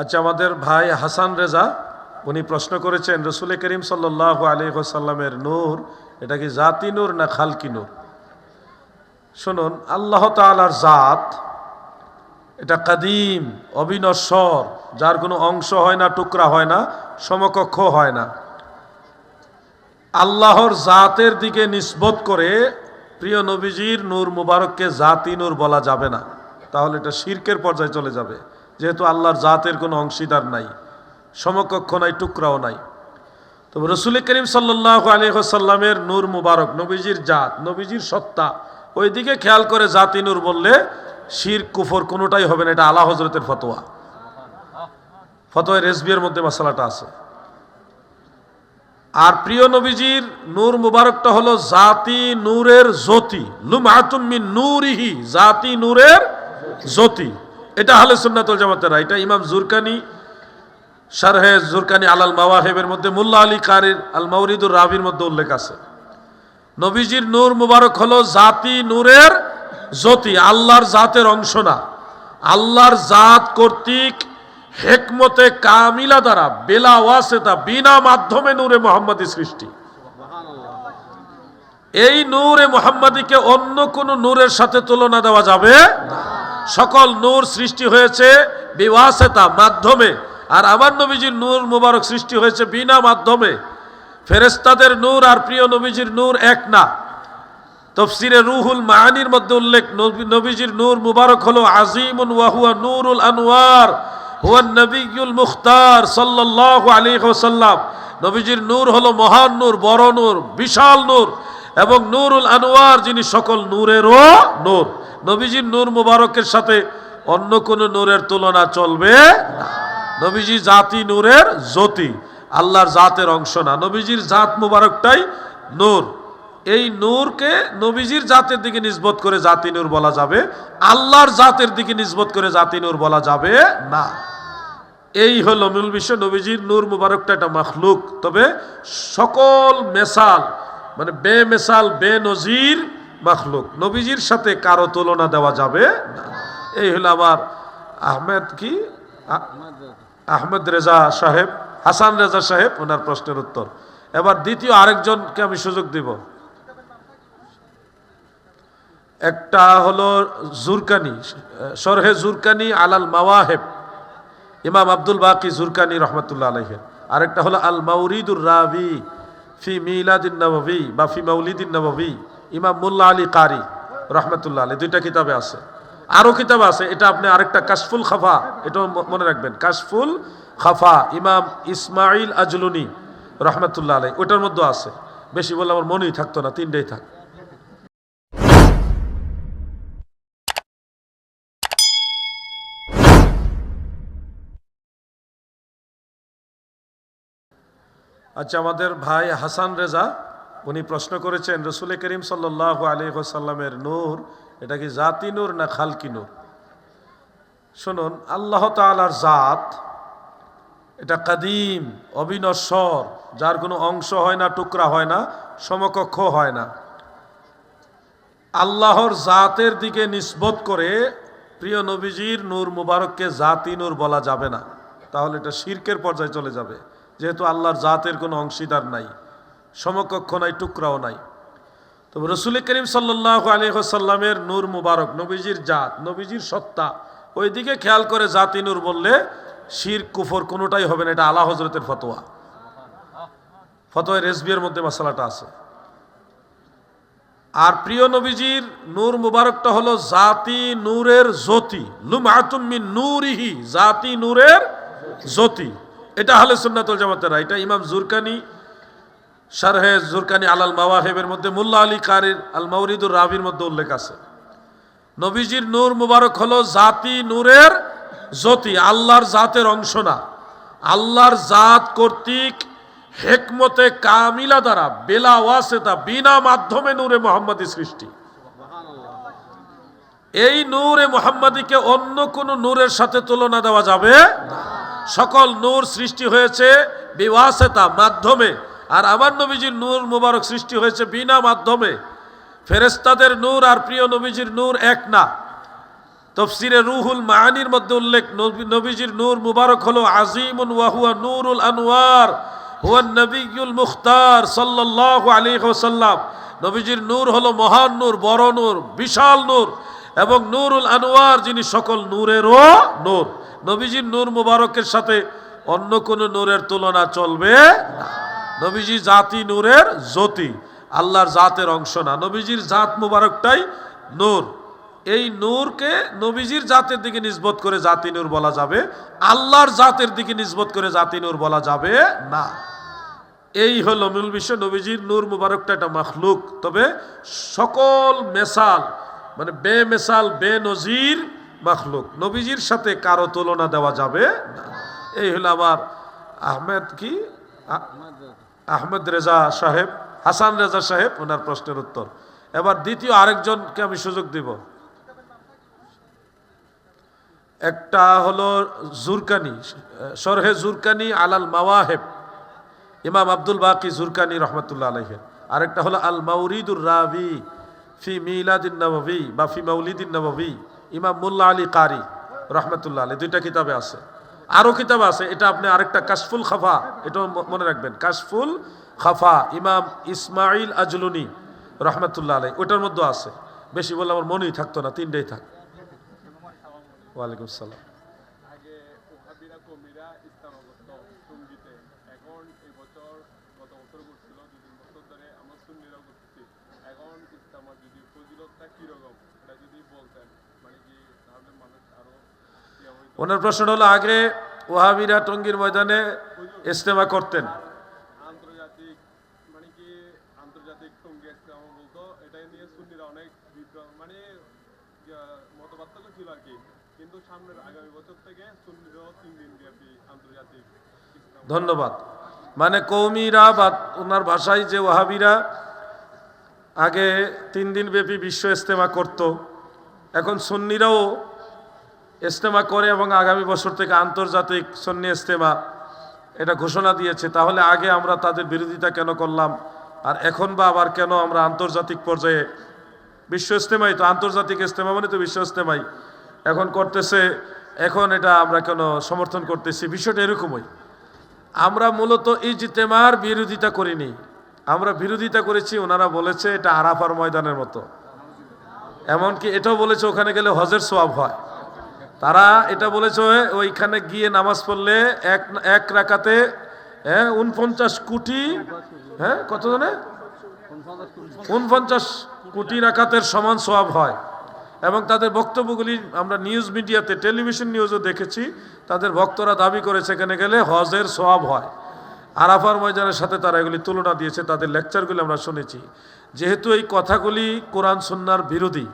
আচ্ছা আমাদের ভাই হাসান রেজা, উনি প্রশ্ন করেছেন, রসুল করিম সাল্লাহ সাল্লামের নূর, এটা কি জাতি নূর না খালকি নূর? শুনুন, আল্লাহ তালার জাত, এটা কাদিম, অবিনশ্বর, যার কোনো অংশ হয় না, টুকরা হয় না, সমকক্ষ হয় না। আল্লাহর জাতের দিকে নিসবত করে প্রিয় নবীজির নূর মুবারককে জাতি নূর বলা যাবে না। তাহলে এটা শির্কের পর্যায়ে চলে যাবে। যেহেতু আল্লাহর জাতের কোনো অংশীদার নাই, সমকক্ষ নাই, টুকরাও নাই। তবে রসুল করিম সাল্লাহ আলিহাসাল্লামের নূর মুবারক, নবীজির জাত, নবীজির সত্তা ওই দিকে খেয়াল করে জাতি নূর বললে শির, কুফর কোনোটাই হবে না, এটা আলা হজরতের ফতোয়া। ফতোয়া রেসবিয়ার মধ্যে মশলাটা আছে। আর প্রিয় নবীজির নূর মুবারকটা হলো জাতি নূরের জ্যোতি লুমাতুমিন নূরিহি, জাতি নূরের জ্যোতি। এটা হলে সুন্নাতুল জামাতেরা এটা ইমাম জুরকানি, শারহে জুরকানি আলাল মাওয়াহেবের মধ্যে মুল্লা আলী কারির আল মাউরিদুর রাবির মধ্যে উল্লেখ আছে। নবীজির নূর মুবারক হলো জাতি নূরের জ্যোতি, আল্লাহর জাতের অংশ না। আল্লাহর জাত কর্তৃক হেকমতে কামিলা দ্বারা, বেলা ওয়াসেতা, বিনা মাধ্যমে নূরে মোহাম্মদী সৃষ্টি। এই নূরে মোহাম্মদীকে অন্য কোন নূরের সাথে তুলনা দেওয়া যাবে না। সকল নূর সৃষ্টি হয়েছে বিওয়াসেতা মাধ্যমে। আর আমার নবীজির নূর মুবারক সৃষ্টি হয়েছে বিনা মাধ্যমে। ফেরেস্তাদের নূর আর প্রিয় নবীজির নূর এক না। তফসিরে রুহুল মাহানির মধ্যে উল্লেখ, নবী- নবীজির নূর মুবারক হলো আজিমুন ওয়াহুয়া নূরুল আনোয়ার হুয়া নবীল মুখতার সাল্লাল্লাহু আলাইহি হোসাল্লাম নবীজির নূর হলো মহান নূর, বড় নূর, বিশাল নূর এবং নূরুল আনোয়ার যিনি সকল নূরেরও নূর। নবীজির নূর মুবারকের সাথে অন্য কোন নূরের তুলনা চলবে নবীজি জাতি নূরের জ্যোতি, আল্লাহর জাতের অংশ না। নবীজির জাত মুবারকটাই নূর। এই নূরকে নবীজির জাতের দিকে নিসবত করে জাতি নূর বলা যাবে, আল্লাহর জাতের দিকে নিসবত করে জাতি নূর বলা যাবে না। এই হলো মূল বিষয়, নবীজির নূর মুবারকটা একটা মখলুক। তবে সকল মেসাল মানে বে মেসাল বে নজির মখলুক। নবীজির সাথে কারও তুলনা দেওয়া যাবে এই হলো আমার আহমেদ কি? আহমেদ রেজা সাহেব, হাসান রেজা সাহেব, ওনার প্রশ্নের উত্তর। এবার দ্বিতীয় আরেকজনকে আমি সুযোগ দিব। একটা হলো জুরকানি সরহে জুরকানি আলাল মাওয়াহেব। ইমাম আব্দুল বাকি জুরকানি রহমতুল্লাহ আলহের আরেকটা হলো আল মাউরিদুর রাবি ফি মিলাদিন নবী বা ফি মৌলিদিন নবী ইমাম মুল্লা আলী কারি, রহমতুল্লাহ আলী দুইটা কিতাবে আছে। আরও কিতাব আছে, এটা আপনি আরেকটা কাশফুল খাফা, এটাও মনে রাখবেন। কাশফুল খাফা, ইমাম ইসমাইল আজলুনি, রহমতুল্লাহ আলী ওটার মধ্যে আছে। বেশি বললে আমার মনেই থাকতো না, তিনটেই থাক। আচ্ছা আমাদের ভাই হাসান রেজা উনি প্রশ্ন করেছেন, রসুল করিম সাল্লাহ আলী সাল্লামের নূর, এটা কি জাতি নূর না খালকি নূর? শুনুন, আল্লাহ তালার জাত, এটা কাদিম, অবিনশ্বর, যার কোনো অংশ হয় না, টুকরা হয় না, সমকক্ষ হয় না। আল্লাহর জাতের দিকে নিসবত করে প্রিয় নবীজির নূর মুবারককে জাতি নূর বলা যাবে না। তাহলে এটা শির্কের পর্যায়ে চলে যাবে, যেহেতু আল্লাহর জাতের কোনো অংশীদার নাই। সমকক্ষ নাই, টুকরাও নাই। তবে রসুল করিম সাল্লাহ আলিহাসাল্লামের নূর মুবারক, নবীজির জাত, নবীজির সত্তা ওই দিকে খেয়াল করে জাতি নূর বললে শির, কুফর কোনোটাই হবে না, এটা আলা হজরতের ফতোয়া। ফতোয়া রেসবিয়ার মধ্যে মশলাটা আছে। আর প্রিয় নবীজির নূর মুবারকটা হলো জাতি নূরের জ্যোতি লুমাতুমিন নূরিহি, জাতি নূরের জ্যোতি। এটা হলে সুন্নাতুল জামাতেরা, এটা ইমাম জুরকানি শারহে জুরকানি আলাল মাওয়াহেবের মধ্যে মুল্লা আলী কারির আল মাউরিদুর রাবির মধ্যে উল্লেখ আছে। নবীজির নূর মুবারক হলো জাতি নূরের জ্যোতি, আল্লাহর জাতের অংশ না। আল্লাহর জাত কর্তৃক হেকমতে কামিলা দ্বারা, বেলা ওয়াসেতা, বিনা মাধ্যমে নূরে মোহাম্মদী সৃষ্টি। এই নূরে মোহাম্মদীকে অন্য কোন নূরের সাথে তুলনা দেওয়া যাবে সকল নূর সৃষ্টি হয়েছে বিওয়াসেতা মাধ্যমে। আর আমার নবীজির নূর মুবারক সৃষ্টি হয়েছে বিনা মাধ্যমে। ফেরেস্তাদের নূর আর প্রিয় নবীজির নূর এক না। তফসিরে রুহুল মাহানির মধ্যে উল্লেখ নবীজির নূর মুবারক হলো আজিমুন ওয়াহুয়া নূরুল আনোয়ার হুয়া নবীল মুখতার সাল্লাল্লাহু আলাইহি ওয়াসাল্লাম। নবীজির নূর হলো মহান নূর, বড় নূর, বিশাল নূর এবং নূরুল আনোয়ার যিনি সকল নূরেরও নূর। নবীজির নূর মুবারকের সাথে অন্য কোনো নূরের তুলনা চলবে না। নবীজি জাতি নূরের জ্যোতি। আল্লাহর জাতের অংশ না। নবীজির জাত মুবারকটাই নূর। এই নূরকে নবীজির জাতের দিকে নিসবত করে জাতি নূর বলা যাবে। আল্লাহর জাতের দিকে নিসবত করে জাতি নূর বলা যাবে না। এই হলো মূল বিষয়। নবীজির নূর মুবারকটা একটা মাখলুক। তবে সকল মেসাল মানে বে মেসাল বে নজির মাখলুক। নবীজির সাথে কারও তুলনা দেওয়া যাবে না। এই হলো আমার আহমেদ কি? আহমেদ রেজা সাহেব, হাসান রেজা সাহেব, ওনার প্রশ্নের উত্তর। এবার দ্বিতীয় আরেকজনকে আমি সুযোগ দিব। একটা হলো জুরকানি সরহে জুরকানি আলাল মাওয়াহেব, ইমাম আব্দুল বাকি জুরকানি রহমতুল্লাহ আলহের আরেকটা হলো আল মাউরিদুর রাবি ফি মিলাদিন নবী বা ফি মৌলিদিন নবী ইমাম মুল্লা আলী কারি রহমতুল্লাহ আলী দুইটা কিতাবে আছে। আরও কিতাব আছে, এটা আপনি আরেকটা কাশফুল খাফা এটা মনে রাখবেন। কাশফুল খাফা, ইমাম ইসমাইল আজলুনি রহমতুল্লাহ আলী ওইটার মধ্যে আছে। বেশি বললে আমার মনেই থাকতো না, তিনটেই থাক। ওয়ালাইকুম আসসালাম আগামী বছর থেকে সুন্নিরাও তিন দিন ব্যাপী আন্তর্জাতিক ইসলাম ধন্যবাদ। মানে কৌমিরা বা ওনার ভাষায় যে ওহাবিরা আগে তিন দিন ব্যাপী বিশ্ব ইস্তেমা করত এখন সুন্নিরাও ইস্তেমা করে এবং আগামী বছর থেকে আন্তর্জাতিক সন্নি ইস্তেমা এটা ঘোষণা দিয়েছে, তাহলে আগে আমরা তাদের বিরোধিতা কেন করলাম? আর এখন বা আবার কেন আমরা আন্তর্জাতিক পর্যায়ে বিশ্ব ইস্তেমাই তো, আন্তর্জাতিক ইস্তেমা মানে তো বিশ্ব ইস্তেমাই এখন করতেছে, এখন এটা আমরা কেন সমর্থন করতেছি? বিষয়টা এরকমই। আমরা মূলত ইজতেমার বিরোধিতা করিনি। আমরা বিরোধিতা করেছি, ওনারা বলেছে এটা আরাফার ময়দানের মতো। এমনকি এটাও বলেছে, ওখানে গেলে হজের সোয়াব হয়। তারা এটা বলেছে ওইখানে গিয়ে নামাজ পড়লে এক এক রাকাতে হ্যাঁ উনপঞ্চাশ কোটি হ্যাঁ কত জানে? উনপঞ্চাশ কোটি রাকাতের সমান সোয়াব হয়। এবং তাদের বক্তব্যগুলি আমরা নিউজ মিডিয়াতে, টেলিভিশন নিউজও দেখেছি, তাদের ভক্তরা দাবি করে সেখানে গেলে হজের সোয়াব হয়। আরাফার ময়দানের সাথে তারা এগুলি তুলনা দিয়েছে, তাদের লেকচারগুলি আমরা শুনেছি। যেহেতু এই কথাগুলি কোরআন সন্ন্যার বিরোধী